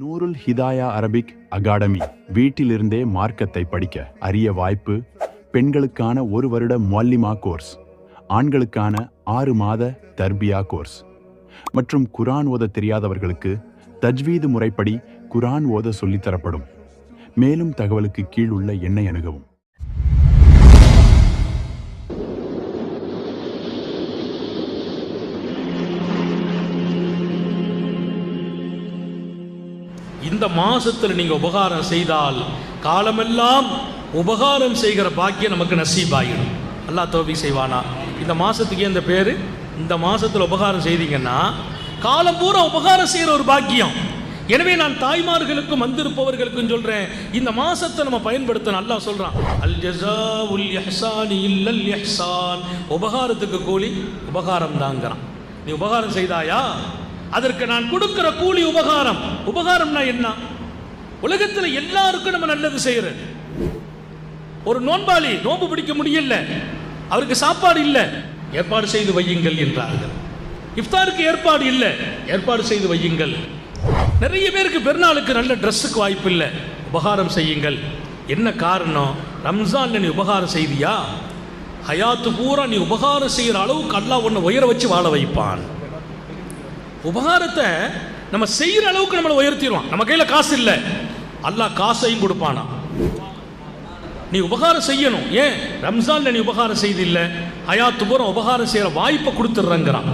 Noorul Hidaya Arabic academy வீட்டிலிருந்தே மார்க்கத்தை படிக்க அரிய வாய்ப்பு பெண்களுக்கான ஒரு வருட மொல்லிமா கோர்ஸ் ஆண்களுக்கான ஆறு மாத தர்பியா கோர்ஸ். மற்றும் குரான் ஓத தெரியாதவர்களுக்கு தஜ்வீது முறைப்படி குரான் ஓத சொல்லித்தரப்படும் மேலும் தகவலுக்கு கீழ் உள்ள எண்ணை அணுகவும். அந்த மாதத்தில் நீங்கள் உபகாரம் செய்தால் காலமெல்லாம் உபகாரம் செய்கிற பாக்கியம் நமக்கு நசீபாகிடும் அல்லா தோபி செய்வானா? இந்த மாதத்துக்கே ஏன் இந்த இந்த மாதத்தில் உபகாரம் செய்தீங்கன்னா காலம் பூரா உபகாரம் செய்கிற ஒரு பாக்கியம். எனவே நான் தாய்மார்களுக்கும் வந்திருப்பவர்களுக்கும் சொல்கிறேன் இந்த மாதத்தை நம்ம பயன்படுத்த நல்லா சொல்கிறான் அல் ஜஸாவுல் இஹ்சானி இல்லல் இஹ்சான். உபகாரத்துக்கு கூலி உபகாரம் தாங்கிறான் நீ உபகாரம் செய்தாயா? அதற்கு நான் கொடுக்கிற கூலி உபகாரம். உபகாரம்னா என்ன? உலகத்தில் எல்லாருக்கும் நம்ம நல்லது செய்யறது ஒரு நோன்பாளி நோன்பு பிடிக்க முடியல. அவருக்கு சாப்பாடு இல்லை. ஏற்பாடு செய்து வையுங்கள் என்றார்கள். இஃப்தாருக்கு ஏற்பாடு இல்லை. ஏற்பாடு செய்து வையுங்கள். நிறைய பேருக்கு பெருநாளுக்கு நல்ல ட்ரெஸ்ஸுக்கு வாய்ப்பு இல்லை. உபகாரம் செய்யுங்கள். என்ன காரணம்? ரம்ஜான் நீ உபகாரம் செய்தியா? ஹயாத்து பூரா நீ உபகாரம் செய்கிற அளவுக்கு அல்லா உன்னை உயர வச்சு வாழ வைப்பான். உபகாரத்தை நம்ம செய்யற அளவுக்கு நம்மளை உயர்த்திடுவான். நம்ம கையில காசு இல்லை. அல்லாஹ் காசையும் கொடுப்பானா? நீ உபகாரம் செய்யணும். ஏன்? ரம்ஜான்ல நீ உபகாரம் செய்தில்ல. ஹயாத்து பூரா உபகாரம் செய்யற வாய்ப்பை கொடுத்துட்றங்கிறான்.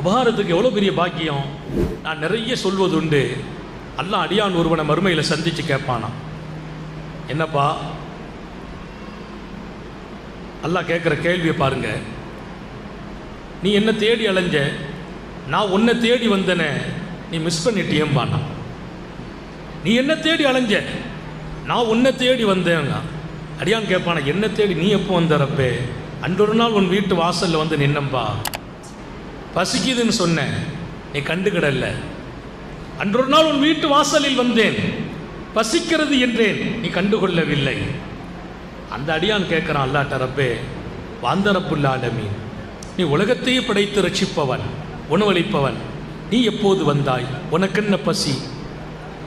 உபகாரத்துக்கு எவ்வளோ பெரிய பாக்கியம்? நான் நிறைய சொல்வதுண்டு அல்லாஹ் அடியான் ஒருவனை மறுமையில் சந்தித்து கேட்பானா? என்னப்பா? அல்லாஹ் கேட்குற கேள்வியை பாருங்க. நீ என்ன தேடி அலைஞ்ச? நான் உன்னை தேடி வந்தனே நீ மிஸ் பண்ணிட்டியேம்பானா? நீ என்ன தேடி அலைஞ்ச? நான் உன்னை தேடி வந்தேங்க. அடியான் கேட்பானா என்ன தேடி நீ எப்போ வந்தறப்பே? அன்றொரு நாள் உன் வீட்டு வாசலில் வந்து நின்னம்பா. பசிக்குதுன்னு சொன்னேன் நீ கண்டுகிடல அன்றொரு நாள் உன் வீட்டு வாசலில் வந்தேன். பசிக்கிறது என்றேன் நீ கண்டுகொள்ளவில்லை. அந்த அடியான் கேட்குறான் அல்லாட்டரப்பே ரப்பே நீ உலகத்தையே படைத்து ரட்சிப்பவன். உணவளிப்பவன். நீ எப்போது வந்தாய்? உனக்கென்ன பசி?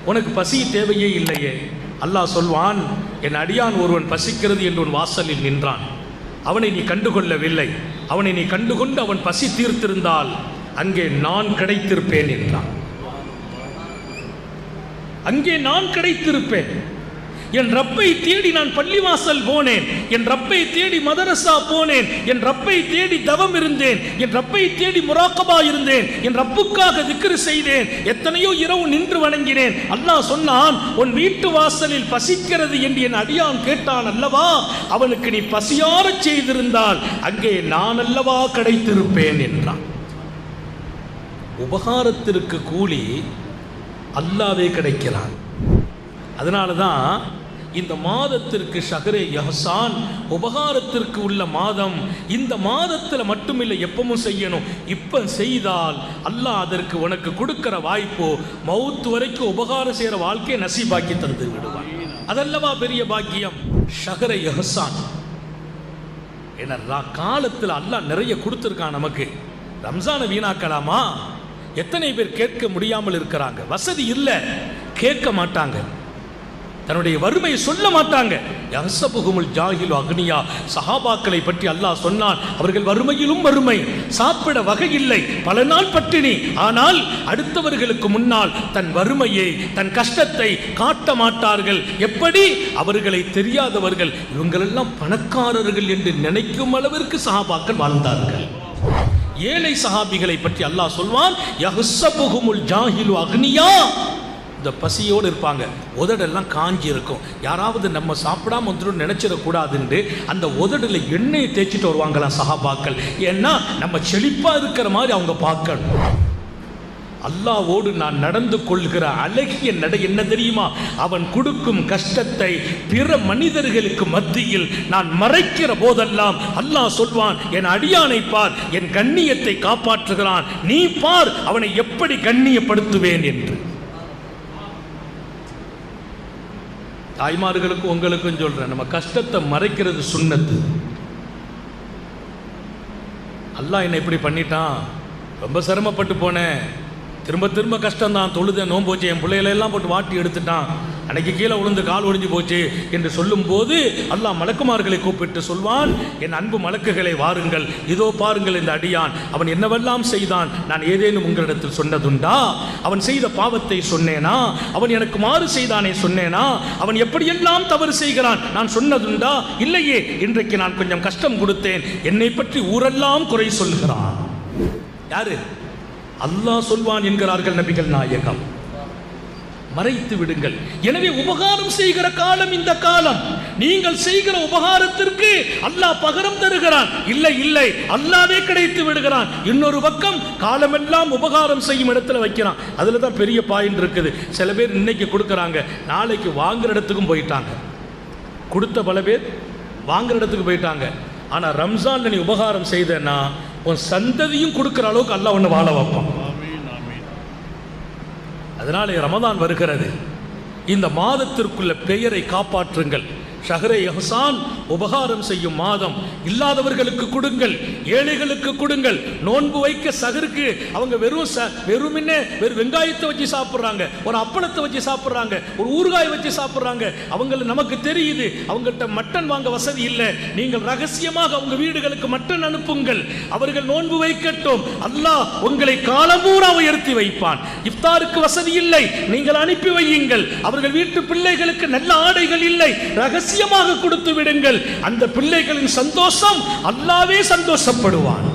உனக்கு பசி தேவையே இல்லையே. அல்லாஹ் சொல்வான் என் அடியான் ஒருவன் பசிக்கிறது என்று உன் வாசலில் நின்றான். அவனை நீ கண்டுகொள்ளவில்லை. அவனை நீ கண்டுகொண்டு அவன் பசி தீர்த்திருந்தால் அங்கே நான் கிடைத்திருப்பேன் என்றான். அங்கே நான் கிடைத்திருப்பேன். என் ரப்பை தேடி நான் பள்ளிவாசல் போனேன். என் ரப்பை தேடி மதரசா போனேன். என் ரப்பை தேடி தவம் இருந்தேன். என் ரப்பை தேடி முராக்கபா இருந்தேன். என் ரப்புக்காக திக்ரு செய்தேன். எத்தனையோ இரவு நின்று வணங்கினேன். அல்லாஹ் சொன்னான் உன் வீட்டு வாசலில் பசிக்கிறது என்று என் அடியான் கேட்டான் அல்லவா? அவனுக்கு நீ பசியார செய்திருந்தால் அங்கே நான் அல்லவா கிடைத்திருப்பேன்? என்றான். உபகாரத்திற்கு கூலி அல்லாவே கிடைக்கிறான். அதனால தான் இந்த மாதத்திற்கு ஷஹரே யஹசான் உபகாரத்திற்கு உள்ள மாதம். இந்த மாதத்தில் மட்டுமில்லை எப்பவும் செய்யணும். இப்போ செய்தால் அல்லாஹ் அதற்கு உனக்கு கொடுக்கிற வாய்ப்போ மவுத்து வரைக்கும் உபகாரம் செய்கிற வாழ்க்கையை நசீபாக்கி தந்து விடுவான். அதல்லவா பெரிய பாக்கியம்? ஷஹரே யஹசான். ஏன்னா காலத்தில் அல்லாஹ் நிறைய கொடுத்துருக்கான் நமக்கு. ரம்ஜானை வீணாக்கலாமா? எத்தனை பேர் கேட்க முடியாமல் இருக்கிறாங்க. வசதி இல்லை. கேட்க மாட்டாங்க. தன்னுடைய வறுமையை சொல்ல மாட்டாங்க. யசபுகுமுல் ஜாஹிலு அக்னியா. சஹாபாக்களை பற்றி அல்லாஹ் சொன்னான் அவர்கள் வறுமையிலும் வறுமை சாப்பிட வகை இல்லை பல நாள் பட்டினி ஆனால் அடுத்தவர்களுக்கு முன்னால் தன் வறுமையை தன் கஷ்டத்தை காட்ட மாட்டார்கள். எப்படி? அவர்களை தெரியாதவர்கள் இவங்களெல்லாம் பணக்காரர்கள் என்று நினைக்கும் அளவிற்கு சஹாபாக்கள் வாழ்ந்தார்கள். ஏழை சஹாபிகளை பற்றி அல்லாஹ் சொல்வான் யஹ்சபுகுமுல் ஜாஹிலு அக்னியா. இந்த பசியோடு இருப்பாங்க. உதடெல்லாம் காஞ்சி இருக்கும். யாராவது நம்ம சாப்பிடாம வந்துடும் நினைச்சிடக்கூடாதுன்னு அந்த உதடில் எண்ணெயை தேய்ச்சிட்டு வருவாங்களாம் சகாபாக்கள் ஏன்னா நம்ம செழிப்பாக இருக்கிற மாதிரி அவங்க பார்க்கணும். அல்லாவோடு நான் நடந்து கொள்கிற அழகிய நடை என்ன தெரியுமா? அவன் கொடுக்கும் கஷ்டத்தை பிற மனிதர்களுக்கு மத்தியில் நான் மறைக்கிற போதெல்லாம் அல்லாஹ் சொல்வான் என் அடியானை பார் என் கண்ணியத்தை காப்பாற்றுகிறான். நீ பார் அவனை எப்படி கண்ணியப்படுத்துவேன் என்று. தாய்மார்களுக்கும் உங்களுக்கும் சொல்கிறேன் நம்ம கஷ்டத்தை மறைக்கிறது சுண்ணத்து. அல்லாஹ் என்னை இப்படி பண்ணிட்டான். ரொம்ப சிரமப்பட்டு போனேன். திரும்ப திரும்ப கஷ்டம் தான் தொழுத என் பிள்ளைகளெல்லாம் போட்டு வாட்டி எடுத்துட்டான். அன்னைக்கு கீழே விழுந்து கால் ஒடிஞ்சு போச்சு என்று சொல்லும்போது அல்லாஹ் மலக்குமார்களை கூப்பிட்டு சொல்வான் என் அன்பு மலக்குகளை வாருங்கள். இதோ பாருங்கள் இந்த அடியான். அவன் என்னவெல்லாம் செய்தான்? நான் ஏதேனும் உங்களிடத்தில் சொன்னதுண்டா? அவன் செய்த பாவத்தை சொன்னேனா? அவன் எனக்கு மாறு செய்தானே சொன்னேனா? அவன் எப்படியெல்லாம் தவறு செய்கிறான்? நான் சொன்னதுண்டா? இல்லையே. இன்றைக்கு நான் கொஞ்சம் கஷ்டம் கொடுத்தேன். என்னை பற்றி ஊரெல்லாம் குறை சொல்கிறான் யாரு? அல்லாஹ் சொல்வான் என்கிறார்கள் நபிகள் நாயகம். மறைத்து விடுங்கள். எனவே உபகாரம் செய்கிற காலம் இந்த காலம். நீங்கள் செய்கிற உபகாரத்திற்கு அல்லாஹ் பகரம் தருகிறான். இல்லை இல்லை அல்லாவே கிடைத்து விடுகிறான். இன்னொரு பக்கம் காலமெல்லாம் உபகாரம் செய்யும் இடத்துல வைக்கிறான். அதுல தான் பெரிய பாயிண்ட் இருக்குது. சில பேர் இன்னைக்கு கொடுக்கறாங்க. நாளைக்கு வாங்குற இடத்துக்கும் போயிட்டாங்க. கொடுத்த பல பேர் வாங்குற இடத்துக்கு போயிட்டாங்க. ஆனா ரம்ஜான்ல நீ உபகாரம் செய்தேன்னா உன் சந்ததியும் கொடுக்குற அளவுக்கு அல்லாஹ் ஒன்று வாழ வைப்பான். அதனாலே ரமதான் வருகிறது. இந்த மாதத்திற்குள்ள பெயரை காப்பாற்றுங்கள். ஷஹரே எஹசான் உபகாரம் செய்யும் மாதம். இல்லாதவர்களுக்கு கொடுங்கள் ஏழைகளுக்கு கொடுங்கள். நோன்பு வைக்க சகருக்கு அவங்க வெறும் ச வெறுமின்னே வெறும் வெங்காயத்தை வச்சு சாப்பிட்றாங்க. ஒரு அப்பளத்தை வச்சு சாப்பிட்றாங்க. ஒரு ஊறுகாய் வச்சு சாப்பிட்றாங்க. அவங்கள நமக்கு தெரியுது. அவங்கள்ட்ட மட்டன் வாங்க வசதி இல்லை. நீங்கள் ரகசியமாக அவங்க வீடுகளுக்கு மட்டன் அனுப்புங்கள். அவர்கள் நோன்பு வைக்கட்டும். அல்லாஹ் உங்களை காலமூரா உயர்த்தி வைப்பான். இஃப்தாருக்கு வசதி இல்லை. நீங்கள் அனுப்பி வையுங்கள். அவர்கள் வீட்டு பிள்ளைகளுக்கு நல்ல ஆடைகள் இல்லை. ரகசிய ரகசியமாக கொடுத்து விடுங்கள். அந்த பிள்ளைகளின் சந்தோஷம் அல்லாவே சந்தோஷப்படுவான்.